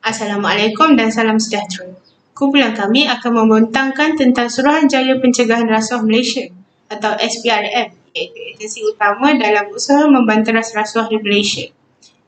Assalamualaikum dan salam sejahtera. Kumpulan kami akan membentangkan tentang Suruhanjaya Pencegahan Rasuah Malaysia atau SPRM iaitu agensi utama dalam usaha membanteras rasuah di Malaysia.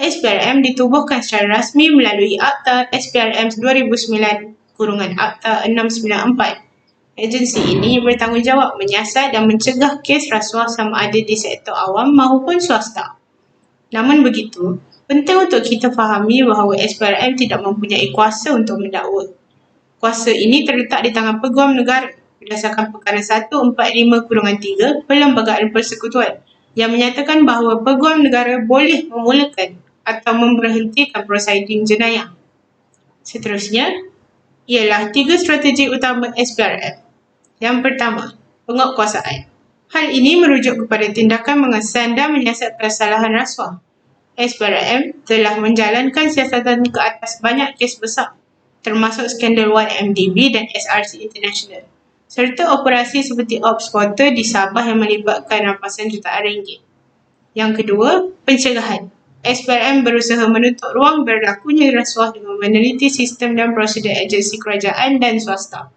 SPRM ditubuhkan secara rasmi melalui Akta SPRM 2009 kurungan Akta 694. Agensi ini bertanggungjawab menyiasat dan mencegah kes rasuah sama ada di sektor awam maupun swasta. Namun begitu, Penting untuk kita fahami bahawa SPRM tidak mempunyai kuasa untuk mendakwa. Kuasa ini terletak di tangan Peguam Negara berdasarkan Perkara 145-3 Perlembagaan Persekutuan yang menyatakan bahawa Peguam Negara boleh memulakan atau memberhentikan prosiding jenayah. Seterusnya, ialah tiga strategi utama SPRM. Yang pertama, penguatkuasaan. Hal ini merujuk kepada tindakan mengesan dan menyiasat kesalahan rasuah SPRM telah menjalankan siasatan ke atas banyak kes besar termasuk skandal 1MDB dan SRC International serta operasi seperti Ops Porter di Sabah yang melibatkan rampasan jutaan ringgit. Yang kedua, pencegahan. SPRM berusaha menutup ruang berlakunya rasuah dengan meneliti sistem dan prosedur agensi kerajaan dan swasta.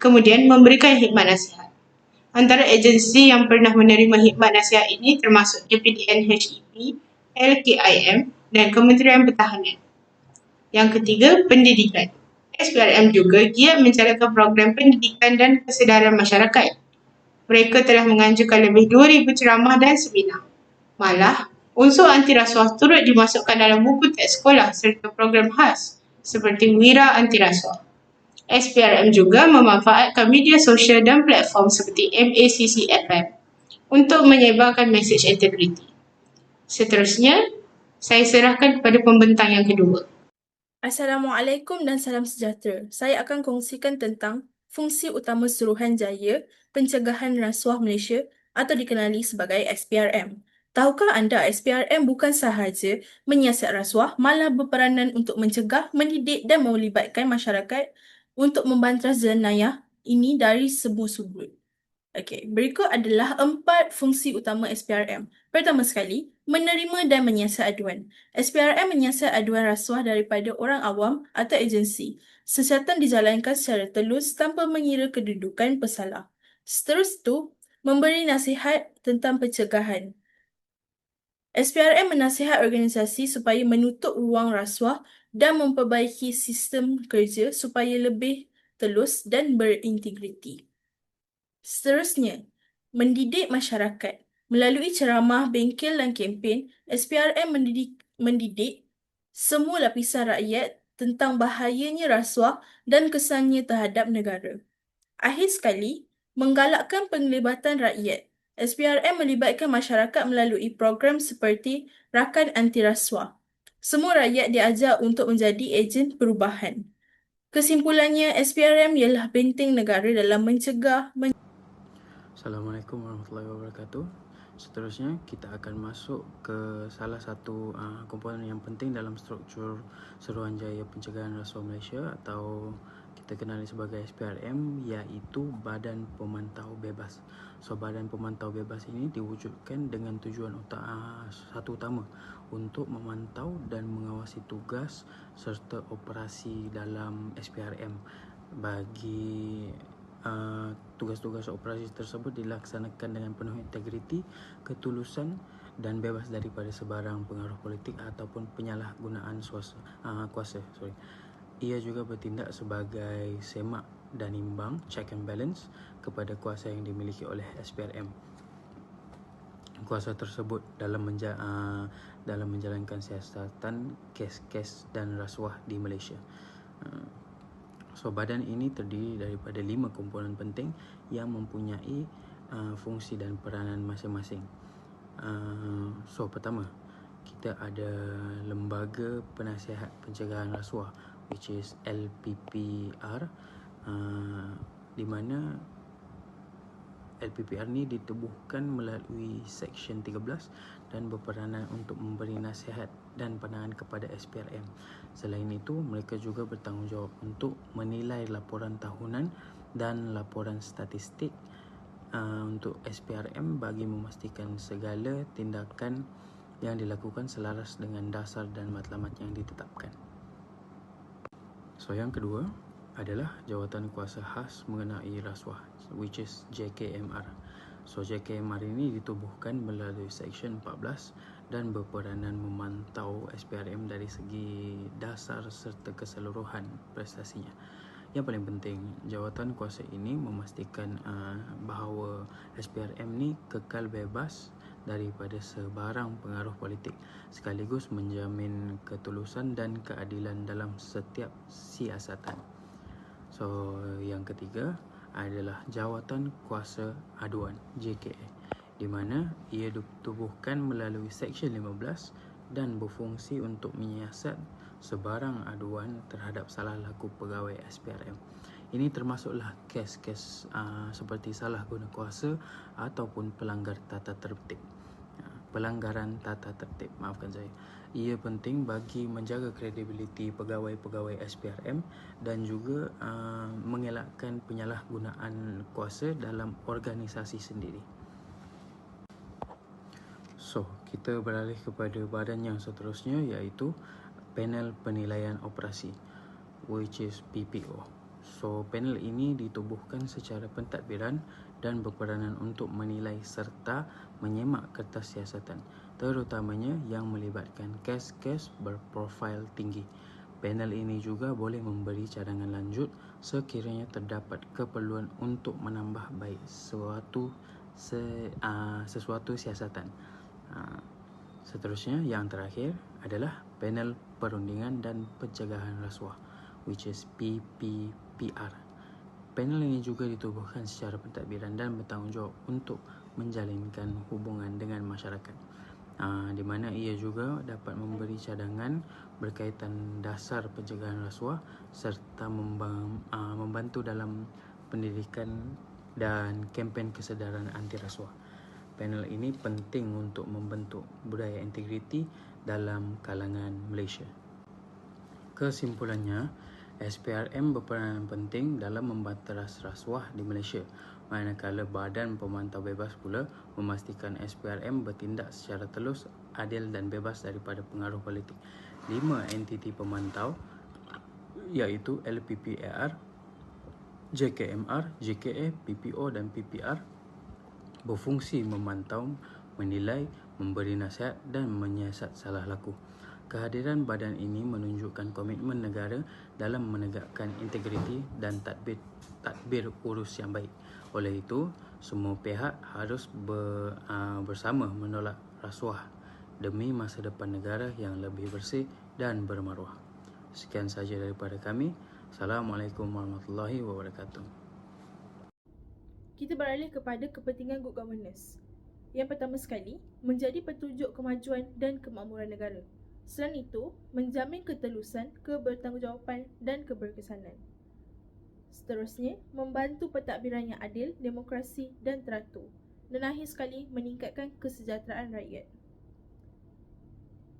Kemudian memberikan khidmat nasihat. Antara agensi yang pernah menerima khidmat nasihat ini termasuk DPDN HEP, LKIM dan Kementerian Pertahanan. Yang ketiga, pendidikan. SPRM juga giat menjalankan program pendidikan dan kesedaran masyarakat. Mereka telah menganjurkan lebih 2,000 ceramah dan seminar. Malah, unsur anti rasuah turut dimasukkan dalam buku teks sekolah serta program khas seperti Wira Anti Rasuah. SPRM juga memanfaatkan media sosial dan platform seperti MACC FM untuk menyebarkan mesej integriti. Seterusnya, saya serahkan kepada pembentang yang kedua. Assalamualaikum dan salam sejahtera. Saya akan kongsikan tentang fungsi utama Suruhanjaya Pencegahan Rasuah Malaysia atau dikenali sebagai SPRM. Tahukah anda SPRM bukan sahaja menyiasat rasuah, malah berperanan untuk mencegah, mendidik dan melibatkan masyarakat untuk membanteras jenayah ini dari semua sudut. Okey, berikut adalah empat fungsi utama SPRM. Pertama sekali, menerima dan menyiasat aduan. SPRM menyiasat aduan rasuah daripada orang awam atau agensi. Siasatan dijalankan secara telus tanpa mengira kedudukan pesalah. Seterus itu, memberi nasihat tentang pencegahan. SPRM menasihat organisasi supaya menutup ruang rasuah dan memperbaiki sistem kerja supaya lebih telus dan berintegriti. Seterusnya, mendidik masyarakat. Melalui ceramah, bengkel dan kempen, SPRM mendidik, mendidik semua lapisan rakyat tentang bahayanya rasuah dan kesannya terhadap negara. Akhir sekali, menggalakkan penglibatan rakyat. SPRM melibatkan masyarakat melalui program seperti Rakan Anti Rasuah. Semua rakyat diajar untuk menjadi ejen perubahan. Kesimpulannya, SPRM ialah benteng negara dalam mencegah, men- Assalamualaikum warahmatullahi wabarakatuh. Seterusnya kita akan masuk ke salah satu uh, komponen yang penting dalam struktur Seruanjaya Pencegahan Rasuah Malaysia atau kita kenali sebagai SPRM iaitu Badan Pemantau Bebas. So Badan Pemantau Bebas ini diwujudkan dengan tujuan utak, uh, satu utama untuk memantau dan mengawasi tugas serta operasi dalam SPRM bagi Uh, tugas-tugas operasi tersebut dilaksanakan dengan penuh integriti, ketulusan dan bebas daripada sebarang pengaruh politik ataupun penyalahgunaan suasa, uh, kuasa. Sorry. Ia juga bertindak sebagai semak dan imbang check and balance kepada kuasa yang dimiliki oleh SPRM. Kuasa tersebut dalam menja- uh, dalam menjalankan siasatan kes-kes dan rasuah di Malaysia. Uh, So badan ini terdiri daripada lima komponen penting yang mempunyai uh, fungsi dan peranan masing-masing. Uh, so pertama, kita ada lembaga penasihat pencegahan rasuah which is LPPR uh, di mana LPPR ni ditubuhkan melalui Seksyen 13 dan berperanan untuk memberi nasihat dan pandangan kepada SPRM. Selain itu, mereka juga bertanggungjawab untuk menilai laporan tahunan dan laporan statistik uh, untuk SPRM bagi memastikan segala tindakan yang dilakukan selaras dengan dasar dan matlamat yang ditetapkan. So yang kedua adalah jawatan kuasa khas mengenai rasuah which is JKMR. So JKMR ini ditubuhkan melalui Seksyen 14 dan berperanan memantau SPRM dari segi dasar serta keseluruhan prestasinya. Yang paling penting, jawatan kuasa ini memastikan uh, bahawa SPRM ni kekal bebas daripada sebarang pengaruh politik sekaligus menjamin ketulusan dan keadilan dalam setiap siasatan. So, yang ketiga adalah jawatan kuasa aduan JKA di mana ia ditubuhkan melalui Seksyen 15 dan berfungsi untuk menyiasat sebarang aduan terhadap salah laku pegawai SPRM. Ini termasuklah kes-kes uh, seperti salah guna kuasa ataupun pelanggar tata tertib. Uh, pelanggaran tata tertib, maafkan saya ia penting bagi menjaga kredibiliti pegawai-pegawai SPRM dan juga uh, mengelakkan penyalahgunaan kuasa dalam organisasi sendiri. So, kita beralih kepada badan yang seterusnya iaitu Panel Penilaian Operasi which is PPO. So, panel ini ditubuhkan secara pentadbiran dan berperanan untuk menilai serta menyemak kertas siasatan terutamanya yang melibatkan kes-kes berprofil tinggi. Panel ini juga boleh memberi cadangan lanjut sekiranya terdapat keperluan untuk menambah baik sesuatu se, uh, sesuatu siasatan. Uh, seterusnya yang terakhir adalah panel perundingan dan pencegahan rasuah which is PPPR. Panel ini juga ditubuhkan secara pentadbiran dan bertanggungjawab untuk menjalinkan hubungan dengan masyarakat. Ah, di mana ia juga dapat memberi cadangan berkaitan dasar pencegahan rasuah serta ah, membantu dalam pendidikan dan kempen kesedaran anti rasuah. Panel ini penting untuk membentuk budaya integriti dalam kalangan Malaysia. Kesimpulannya, SPRM berperanan penting dalam membanteras rasuah di Malaysia manakala Badan Pemantau Bebas pula memastikan SPRM bertindak secara telus, adil dan bebas daripada pengaruh politik. Lima entiti pemantau iaitu LPPAR, JKMR, JKA, PPO dan PPR berfungsi memantau, menilai, memberi nasihat dan menyiasat salah laku. Kehadiran badan ini menunjukkan komitmen negara dalam menegakkan integriti dan tadbir, tadbir urus yang baik. Oleh itu, semua pihak harus ber, uh, bersama menolak rasuah demi masa depan negara yang lebih bersih dan bermaruah. Sekian saja daripada kami. Assalamualaikum warahmatullahi wabarakatuh. Kita beralih kepada kepentingan good governance. Yang pertama sekali, menjadi petunjuk kemajuan dan kemakmuran negara. Selain itu, menjamin ketelusan, kebertanggungjawapan dan keberkesanan. Seterusnya, membantu pentadbiran yang adil, demokrasi dan teratur. Dan akhir sekali, meningkatkan kesejahteraan rakyat.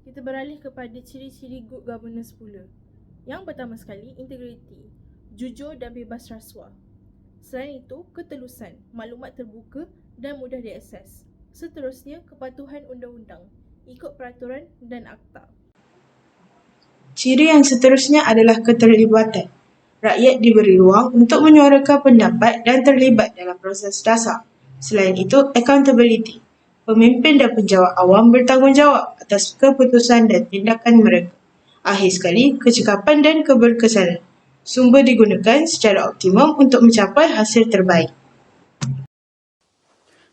Kita beralih kepada ciri-ciri good governance pula. Yang pertama sekali, integriti. Jujur dan bebas rasuah. Selain itu, ketelusan, maklumat terbuka dan mudah diakses. Seterusnya, kepatuhan undang-undang, ikut peraturan dan akta. Ciri yang seterusnya adalah keterlibatan rakyat diberi ruang untuk menyuarakan pendapat dan terlibat dalam proses dasar. Selain itu, accountability. Pemimpin dan penjawat awam bertanggungjawab atas keputusan dan tindakan mereka. Akhir sekali, kecekapan dan keberkesanan. Sumber digunakan secara optimum untuk mencapai hasil terbaik.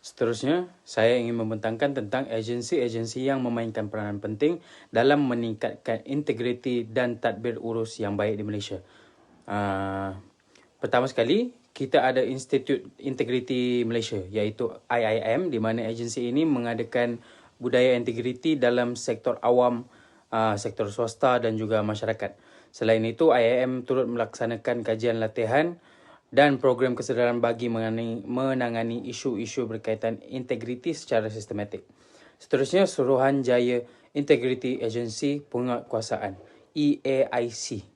Seterusnya, saya ingin membentangkan tentang agensi-agensi yang memainkan peranan penting dalam meningkatkan integriti dan tadbir urus yang baik di Malaysia. Uh, pertama sekali, kita ada Institut Integriti Malaysia iaitu IIM di mana agensi ini mengadakan budaya integriti dalam sektor awam, uh, sektor swasta dan juga masyarakat. Selain itu, IIM turut melaksanakan kajian latihan dan program kesedaran bagi menangani, menangani isu-isu berkaitan integriti secara sistematik. Seterusnya, Suruhanjaya Integrity Agency Penguatkuasaan, EAIC.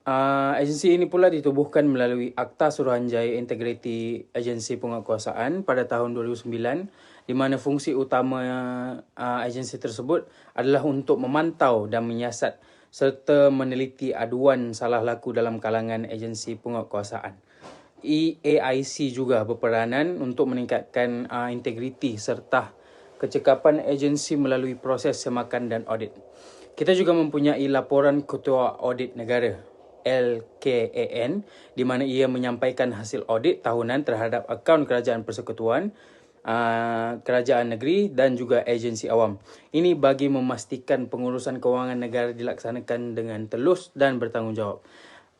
Uh, agensi ini pula ditubuhkan melalui Akta Suruhanjaya Integriti Agensi Penguatkuasaan pada tahun 2009 di mana fungsi utama uh, agensi tersebut adalah untuk memantau dan menyiasat serta meneliti aduan salah laku dalam kalangan agensi penguatkuasaan. EAIC juga berperanan untuk meningkatkan uh, integriti serta kecekapan agensi melalui proses semakan dan audit. Kita juga mempunyai laporan Ketua Audit Negara LKAN di mana ia menyampaikan hasil audit tahunan terhadap akaun kerajaan persekutuan, uh, kerajaan negeri dan juga agensi awam. Ini bagi memastikan pengurusan kewangan negara dilaksanakan dengan telus dan bertanggungjawab.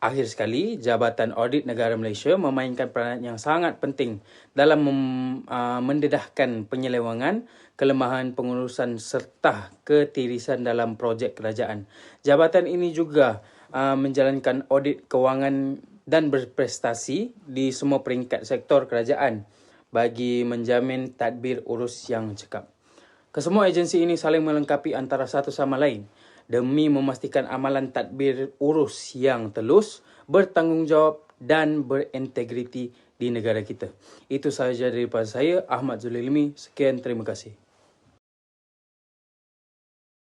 Akhir sekali, Jabatan Audit Negara Malaysia memainkan peranan yang sangat penting dalam mem, uh, mendedahkan penyelewangan, kelemahan pengurusan serta ketirisan dalam projek kerajaan. Jabatan ini juga uh, menjalankan audit kewangan dan berprestasi di semua peringkat sektor kerajaan bagi menjamin tadbir urus yang cekap. Kesemua agensi ini saling melengkapi antara satu sama lain demi memastikan amalan tadbir urus yang telus, bertanggungjawab dan berintegriti di negara kita. Itu sahaja daripada saya, Ahmad Zulilmi. Sekian, terima kasih.